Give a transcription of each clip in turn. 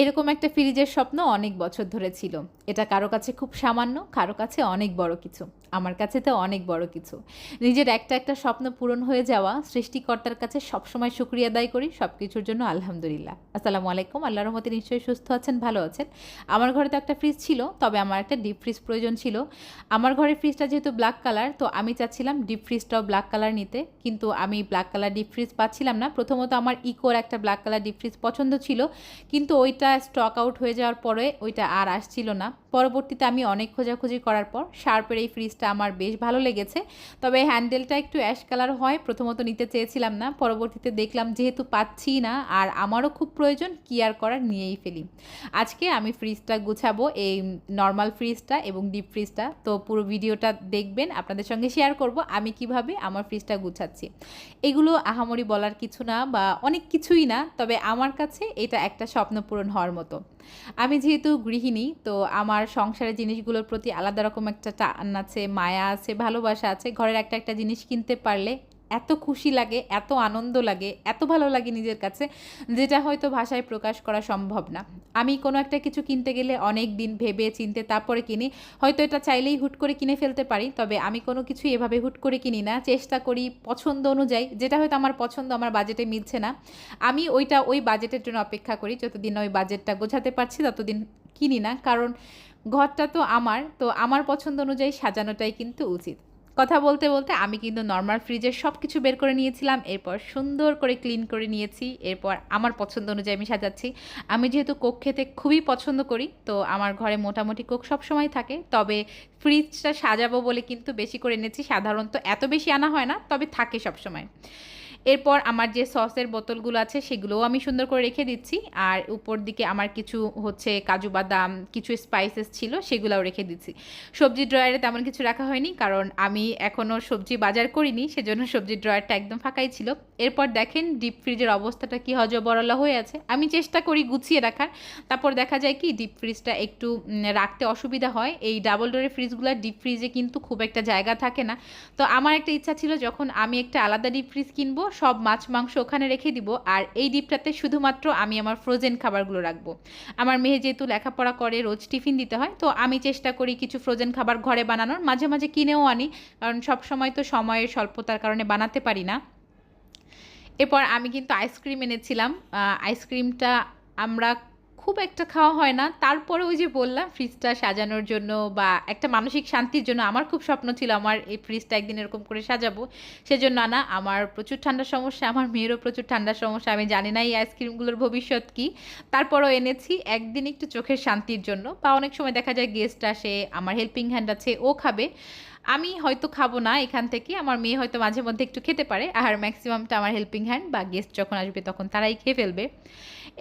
এরকম একটা ফ্রিজের স্বপ্ন অনেক বছর ধরে ছিল। এটা কারও কাছে খুব সামান্য, কারও কাছে অনেক বড় কিছু। আমার কাছে তো অনেক বড় কিছু। নিজের একটা একটা স্বপ্ন পূরণ হয়ে যাওয়া, সৃষ্টিকর্তার কাছে সবসময় শুক্রিয়া আদায় করি সব কিছুর জন্য আলহামদুলিল্লাহ। আসসালামু আলাইকুম, আল্লাহ রহমতে নিশ্চয়ই সুস্থ আছেন, ভালো আছেন। আমার ঘরে তো একটা ফ্রিজ ছিল, তবে আমার একটা ডিপ ফ্রিজ প্রয়োজন ছিল। আমার ঘরের ফ্রিজটা যেহেতু ব্ল্যাক কালার তো আমি চাচ্ছিলাম ডিপ ফ্রিজটাও ব্ল্যাক কালার নিতে। কিন্তু আমি ব্ল্যাক কালার ডিপ ফ্রিজ পাচ্ছিলাম না। প্রথমত আমার ইকোর একটা ব্ল্যাক কালার ডিপ ফ্রিজ পছন্দ ছিল, কিন্তু ওইটা স্টক আউট হয়ে যাওয়ার পরে ওইটা আর আসছিল না। পরবর্তীতে আমি অনেক খোঁজাখুঁজি করার পর শার্পের এই ফ্রিজটা আমার বেশ ভালো লেগেছে। তবে হ্যান্ডেলটা একটু অ্যাশ কালার হয়, প্রথমত নিতে চেয়েছিলাম না, পরবর্তীতে দেখলাম যেহেতু পাচ্ছি না আর আমারও খুব প্রয়োজন, কি আর করার নিয়েই ফেলি। আজকে আমি ফ্রিজটা গুছাবো, এই নর্মাল ফ্রিজটা এবং ডিপ ফ্রিজটা তো পুরো ভিডিওটা দেখবেন, আপনাদের সঙ্গে শেয়ার করব আমি কীভাবে আমার ফ্রিজটা গুছাচ্ছি। এগুলো আহামরি বলার কিছু না বা অনেক কিছুই না, তবে আমার কাছে এটা একটা স্বপ্ন পূরণ হওয়ার মতো। আমি যেহেতু গৃহিণী, তো আমার সংসারের জিনিসগুলোর প্রতি আলাদা রকম একটা টান আছে, মায়া আছে, ভালোবাসা আছে। ঘরের একটা একটা জিনিস কিনতে পারলে এত খুশি লাগে, এত আনন্দ লাগে, এত ভালো লাগে নিজের কাছে, যেটা হয়তো ভাষায় প্রকাশ করা সম্ভব না। আমি কোনো একটা কিছু কিনতে গেলে অনেক দিন ভেবে চিনতে, তারপরে কিনি। হয়তো এটা চাইলেই হুট করে কিনে ফেলতে পারি, তবে আমি কোনো কিছু এভাবে হুট করে কিনি না। চেষ্টা করি পছন্দ অনুযায়ী, যেটা হয়তো আমার পছন্দ, আমার বাজেটে মিলছে না। আমি ওইটা ওই বাজেটের জন্য অপেক্ষা করি, যতদিন ওই বাজেটটা গোছাতে পারছি, ততদিন কিনি না, কারণ ঘরটা তো আমার তো আমার পছন্দ অনুযায়ী সাজানোটাই কিন্তু উচিত। কথা বলতে বলতে আমি কিন্তু নর্মাল ফ্রিজের সব কিছু বের করে নিয়েছিলাম, এরপর সুন্দর করে ক্লিন করে নিয়েছি, এরপর আমার পছন্দ অনুযায়ী আমি সাজাচ্ছি। আমি যেহেতু কোক খেতে খুবই পছন্দ করি, তো আমার ঘরে মোটামুটি কোক সবসময় থাকে, তবে ফ্রিজটা সাজাবো বলে কিন্তু বেশি করে এনেছি, সাধারণত এত বেশি আনা হয় না, তবে থাকে সবসময়। এরপর আমার যে সসের বোতলগুলো আছে, সেগুলোও আমি সুন্দর করে রেখে দিচ্ছি। আর উপর দিকে আমার কিছু হচ্ছে কাজু বাদাম, কিছু স্পাইসেস ছিল, সেগুলোও রেখে দিচ্ছি। সবজি ড্রয়ারে তেমন কিছু রাখা হয়নি, কারণ আমি এখনও সবজি বাজার করিনি, সেজন্য সবজি ড্রয়ারটা একদম ফাঁকাই ছিল। এরপর দেখেন ডিপ ফ্রিজের অবস্থাটা কি হজবরলা হয়ে আছে। আমি চেষ্টা করি গুছিয়ে রাখার। তারপর দেখা যায় কি ডিপ ফ্রিজটা একটু রাখতে অসুবিধা হয়। এই ডাবল ডোরের ফ্রিজগুলো ডিপ ফ্রিজে কিন্তু খুব একটা জায়গা থাকে না। তো আমার একটা ইচ্ছা ছিল, যখন আমি একটা আলাদা ডিপ ফ্রিজ কিনবো সব মাছ, মাংস ওখানে রেখে দিব। আর এই ডিপটাতে শুধুমাত্র আমি আমার ফ্রোজেন খাবারগুলো রাখব। আমার মেয়ে যেহেতু লেখাপড়া করে, রোজ টিফিন দিতে হয়, তো আমি চেষ্টা করি কিছু ফ্রোজেন খাবার ঘরে বানানোর। মাঝে মাঝে কিনেও আনি, কারণ সব সময় তো সময়ের স্বল্পতার কারণে বানাতে পারি না। এরপর আমি কিন্তু আইসক্রিম এনেছিলাম। আইসক্রিমটা আমরা খুব একটা খাওয়া হয় না। তারপরে ওই যে বললাম ফ্রিজটা সাজানোর জন্য বা একটা মানসিক শান্তির জন্য আমার খুব স্বপ্ন ছিল আমার এই ফ্রিজটা একদিন এরকম করে সাজাবো। সেজন্য না, আমার প্রচুর ঠান্ডার সমস্যা, আমার মেয়েরও প্রচুর ঠান্ডার সমস্যা, আমি জানি না এই আইসক্রিমগুলোর ভবিষ্যৎ কী। তারপরও এনেছি একদিন একটু চোখের শান্তির জন্য। বা অনেক সময় দেখা যায় গেস্ট আসে, আমার হেল্পিং হ্যান্ড আছে, ও খাবে। আমি হয়তো খাব না এখান থেকে, আমার মেয়ে হয়তো মাঝে মধ্যে একটু খেতে পারে, আর ম্যাক্সিমামটা আমার হেল্পিং হ্যান্ড বা গেস্ট যখন আসবে তখন তারাই খেয়ে ফেলবে।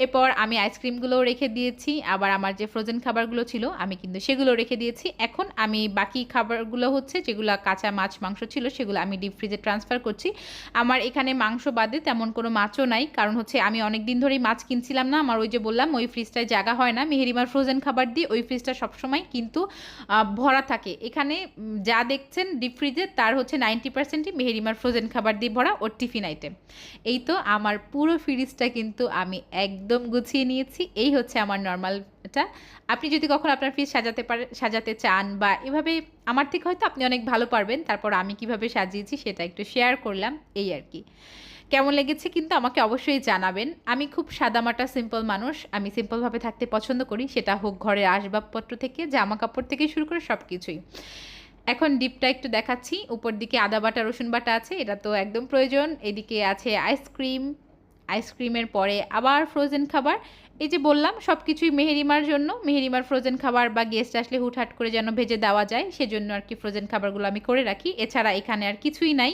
এরপর আমি আইসক্রিমগুলোও রেখে দিয়েছি, আবার আমার যে ফ্রোজেন খাবারগুলো ছিল, আমি কিন্তু সেগুলো রেখে দিয়েছি। এখন আমি বাকি খাবারগুলো হচ্ছে, যেগুলো কাঁচা মাছ, মাংস ছিল, সেগুলো আমি ডিপ ফ্রিজে ট্রান্সফার করছি। আমার এখানে মাংস বাদে তেমন কোনো মাছও নাই, কারণ হচ্ছে আমি অনেক দিন ধরেই মাছ কিনছিলাম না, আমার ওই যে বললাম, ওই ফ্রিজটায় জায়গা হয় না, মেহেরিমার ফ্রোজেন খাবার দিয়ে ওই ফ্রিজটা সবসময় কিন্তু ভরা থাকে। এখানে যা দেখছেন ডিপ ফ্রিজে তার হচ্ছে নাইনটি পার্সেন্টই মেহেরিমার ফ্রোজেন খাবার দিয়ে ভরা ওর টিফিন আইটেম এই তো আমার পুরো ফ্রিজটা কিন্তু আমি একদম গুছিয়ে নিয়েছি। এই হচ্ছে আমার নর্মালটা আপনি যদি কখনো আপনার ফ্রিজ সাজাতে পারে, সাজাতে চান বা এভাবে আমার থেকে হয়তো আপনি অনেক ভালো পারবেন, তারপর আমি কীভাবে সাজিয়েছি সেটা একটু শেয়ার করলাম, এই আর কি। কেমন লেগেছে কিন্তু আমাকে অবশ্যই জানাবেন। আমি খুব সাদামাটা সিম্পল মানুষ, আমি সিম্পলভাবে থাকতে পছন্দ করি, সেটা হোক ঘরের আসবাবপত্র থেকে জামা কাপড় থেকে শুরু করে সব কিছুই এখন ডিপটা একটু দেখাচ্ছি। উপর দিকে আদা বাটা, রসুন বাটা আছে, এটা তো একদম প্রয়োজন। এদিকে আছে আইসক্রিম আইসক্রিমের পরে আবার ফ্রোজেন খাবার। এই যে বললাম সব কিছুই মেহেরিমার জন্য। মেহেরিমার ফ্রোজেন খাবার বা গেস্ট আসলে হুটহাট করে যেন ভেজে দেওয়া যায়, সেজন্য আর কি ফ্রোজেন খাবারগুলো আমি করে রাখি। এছাড়া এখানে আর কিছুই নাই।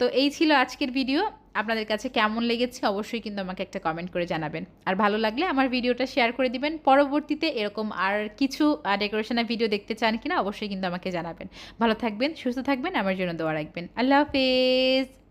তো এই ছিল আজকের ভিডিও আপনাদের কাছে কেমন লেগেছে অবশ্যই কিন্তু আমাকে একটা কমেন্ট করে জানাবেন। আর ভালো লাগলে আমার ভিডিওটা শেয়ার করে দিবেন। পরবর্তীতে এরকম আর কিছু ডেকোরেশনের ভিডিও দেখতে চান কিনা অবশ্যই কিন্তু আমাকে জানাবেন। ভালো থাকবেন, সুস্থ থাকবেন, আমার জন্য দোয়া রাখবেন। আল্লাহ হাফেজ!